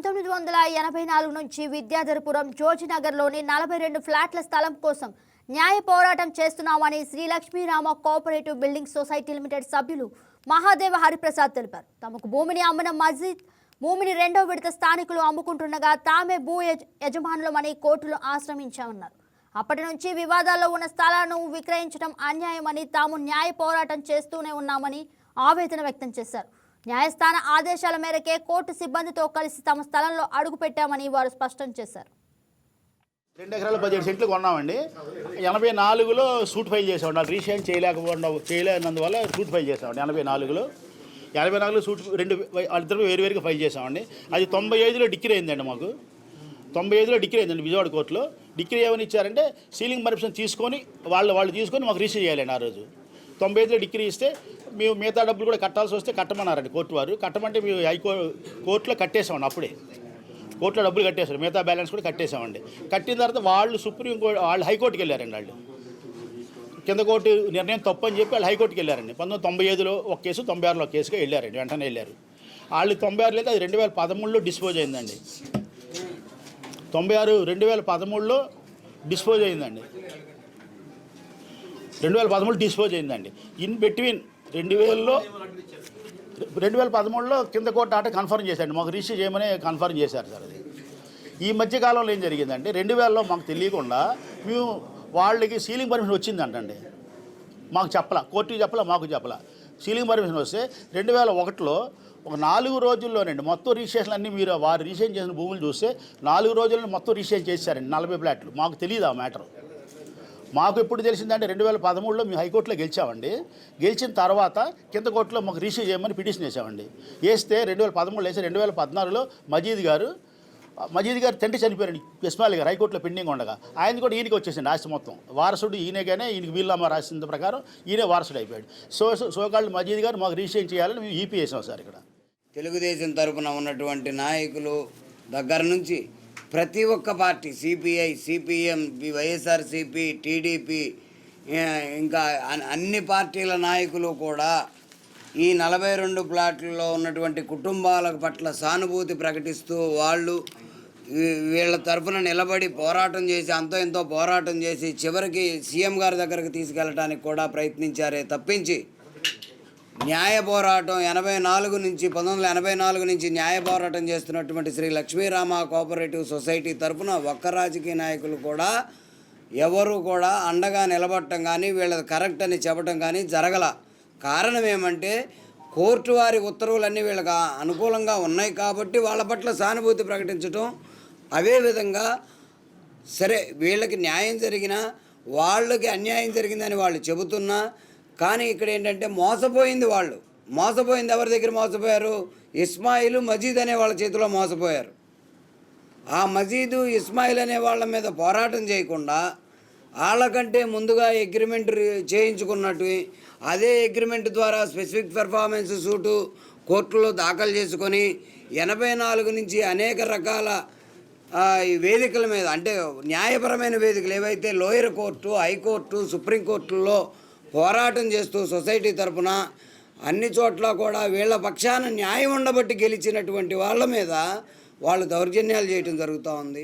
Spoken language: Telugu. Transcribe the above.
పంతొమ్మిది వందల ఎనభై నాలుగు నుంచి విద్యాధరపురం జోజినగర్లోని నలభై రెండు ఫ్లాట్ల స్థలం కోసం న్యాయ పోరాటం చేస్తున్నామని Shri Lakshmirama cooperative building society limited సభ్యులు మహాదేవ హరిప్రసాద్ తెలిపారు. తమకు భూమిని అమ్మిన మస్జిద్ భూమిని రెండో విడత స్థానికులు అమ్ముకుంటుండగా తామే భూ యజమానులమని కోర్టులో ఆశ్రమించామన్నారు అప్పటి నుంచి వివాదాల్లో ఉన్న స్థలాలను విక్రయించడం అన్యాయమని తాము న్యాయ పోరాటం చేస్తూనే ఉన్నామని ఆవేదన వ్యక్తం చేశారు. న్యాయస్థాన ఆదేశాల మేరకే కోర్టు సిబ్బందితో కలిసి తమ స్థలంలో అడుగుపెట్టామని వారు స్పష్టం చేశారు. రెండు ఎకరాల పదిహేడు సెంట్లు కొన్నామండి. ఎనభై నాలుగులో సూట్ ఫైల్ చేసామండి వాళ్ళు రీసెంట్ చేయలేకపోవడం చేయలేనందువల్ల సూట్ ఫైల్ చేసామండి ఎనభై నాలుగులో. ఎనభై నాలుగులో సూట్ రెండు వాళ్ళిద్దరు వేరు వేరుగా ఫైల్ చేసామండి అది తొంభై ఐదులో డిగ్రీ అయిందండి మాకు. తొంభై ఐదులో డిగ్రీ అయిందండి విజయవాడ కోర్టులో. డిగ్రీ ఏమని ఇచ్చారంటే సీలింగ్ పర్మిషన్ తీసుకొని వాళ్ళు వాళ్ళు తీసుకొని మాకు రిసీవ్ చేయాలండి ఆ రోజు. తొంభై ఐదులో డిగ్రీ ఇస్తే మేము మిగతా డబ్బులు కూడా కట్టాల్సి వస్తే కట్టమన్నారండి కోర్టు వారు. కట్టమంటే మేము హైకో కోర్టులో కట్టేసామండి అప్పుడే. కోర్టులో డబ్బులు కట్టేశారు. మిగతా బ్యాలెన్స్ కూడా కట్టేసామండి కట్టిన తర్వాత వాళ్ళు సుప్రీం కోర్టు వాళ్ళు హైకోర్టుకి వెళ్ళారండి వాళ్ళు. కింద కోర్టు నిర్ణయం తప్పు అని చెప్పి వాళ్ళు హైకోర్టుకి వెళ్ళారండి. పంతొమ్మిది తొంభై ఐదులో ఒక కేసు తొంభై ఆరులో ఒక కేసుగా వెళ్ళారండి. వెంటనే వెళ్ళారు. వాళ్ళు తొంభై ఆరులో అయితే అది రెండు వేల పదమూడులో డిస్పోజ్ అయిందండి. తొంభై ఆరు రెండు వేల పదమూడులో డిస్పోజ్ అయిందండి. రెండు వేల పదమూడు డిస్పోజ్ అయిందండి. ఇన్ బిట్వీన్ రెండు వేలలో రెండు వేల పదమూడులో కింద కోర్టు ఆట కన్ఫర్మ్ చేశాడు. మాకు రిజిస్టర్ చేయమని కన్ఫర్మ్ చేశారు సార్ అది. ఈ మధ్యకాలంలో ఏం జరిగిందంటే రెండు వేలలో మాకు తెలియకుండా మేము వాళ్ళకి సీలింగ్ పర్మిషన్ వచ్చిందంటండి. మాకు చెప్పలా కోర్టుకి చెప్పలా మాకు చెప్పలా. సీలింగ్ పర్మిషన్ వస్తే రెండు వేల ఒకటిలో ఒక నాలుగు రోజుల్లోనండి మొత్తం రిజిస్ట్రేషన్ అన్నీ మీరు వారు రిజిస్ట్రేషన్ చేసిన భూములు చూస్తే నాలుగు రోజుల్లో మొత్తం రిజిస్ట్రేషన్ చేశారండి నలభై ఫ్లాట్లు. మాకు తెలియదు ఆ మ్యాటర్. మాకు ఎప్పుడు తెలిసిందంటే రెండు వేల పదమూడులో మేము హైకోర్టులో గెలిచామండి. గెలిచిన తర్వాత కింద కోర్టులో మాకు రిసీవ్ చేయమని పిటిషన్ వేసామండి వేస్తే రెండు వేల పదమూడులో వేసి రెండు వేల పద్నాలుగులో మజీద్ గారు మజీద్ గారు తండ్రి చనిపోయారండి. ఇస్మాయిల్ గారు హైకోర్టులో పెండింగ్ ఉండగా. ఆయన కూడా ఈయనకి వచ్చేసింది ఆస్తి మొత్తం. వారసుడు ఈయనగానే ఈయనకి వీళ్ళమ్మ రాసిన ప్రకారం ఈయనే వారసుడు అయిపోయాడు. సో సోకాళ్ళు మజీద్ గారు మాకు రిజిస్ట్రేషన్ చేయాలని మేము ఈపీ వేసాం సార్ ఇక్కడ. తెలుగుదేశం తరఫున ఉన్నటువంటి నాయకులు దగ్గర నుంచి ప్రతి ఒక్క party CPI CPM YSRCP TDP ఇంకా అన్- అన్ని పార్టీల నాయకులు కూడా ఈ నలభై రెండు ప్లాట్లలో ఉన్నటువంటి కుటుంబాల పట్ల సానుభూతి ప్రకటిస్తూ వాళ్ళు వీళ్ళ తరఫున నిలబడి పోరాటం చేసి అంతో ఎంతో పోరాటం చేసి చివరికి సీఎం గారి దగ్గరకు తీసుకెళ్ళడానికి కూడా ప్రయత్నించారే తప్పించి న్యాయ పోరాటం ఎనభై నాలుగు నుంచి పంతొమ్మిది వందల ఎనభై నాలుగు నుంచి న్యాయ పోరాటం చేస్తున్నటువంటి శ్రీ లక్ష్మీరామ కోఆపరేటివ్ సొసైటీ తరఫున ఒక్క రాజకీయ నాయకులు కూడా ఎవరు కూడా అండగా నిలబడటం కానీ వీళ్ళది కరెక్ట్ అని చెప్పడం కానీ జరగల. కారణం ఏమంటే కోర్టు వారి ఉత్తర్వులన్నీ వీళ్ళకి అనుకూలంగా ఉన్నాయి కాబట్టి వాళ్ళ పట్ల సానుభూతి ప్రకటించటం అవే విధంగా సరే వీళ్ళకి న్యాయం జరిగినా వాళ్ళకి అన్యాయం జరిగిందని వాళ్ళు చెబుతున్నా కానీ ఇక్కడ ఏంటంటే మోసపోయింది వాళ్ళు. మోసపోయింది ఎవరి దగ్గర మోసపోయారు? ఇస్మాయిల్ మజీద్ అనే వాళ్ళ చేతిలో మోసపోయారు. ఆ మజీదు ఇస్మాయిల్ అనే వాళ్ళ మీద పోరాటం చేయకుండా వాళ్ళకంటే ముందుగా అగ్రిమెంట్ చేయించుకున్నట్టు అదే అగ్రిమెంట్ ద్వారా స్పెసిఫిక్ పెర్ఫార్మెన్స్ సూటు కోర్టులో దాఖలు చేసుకొని ఎనభై నాలుగు నుంచి అనేక రకాల ఈ వేదికల మీద అంటే న్యాయపరమైన వేదికలు ఏవైతే లోయర్ కోర్టు హైకోర్టు సుప్రీంకోర్టుల్లో పోరాటం చేస్తూ సొసైటీ తరపున అన్ని చోట్ల కూడా వీళ్ళ పక్షాన న్యాయం ఉండబట్టి గెలిచినటువంటి వాళ్ళ మీద వాళ్ళు దౌర్జన్యాలు చేయటం జరుగుతూ ఉంది.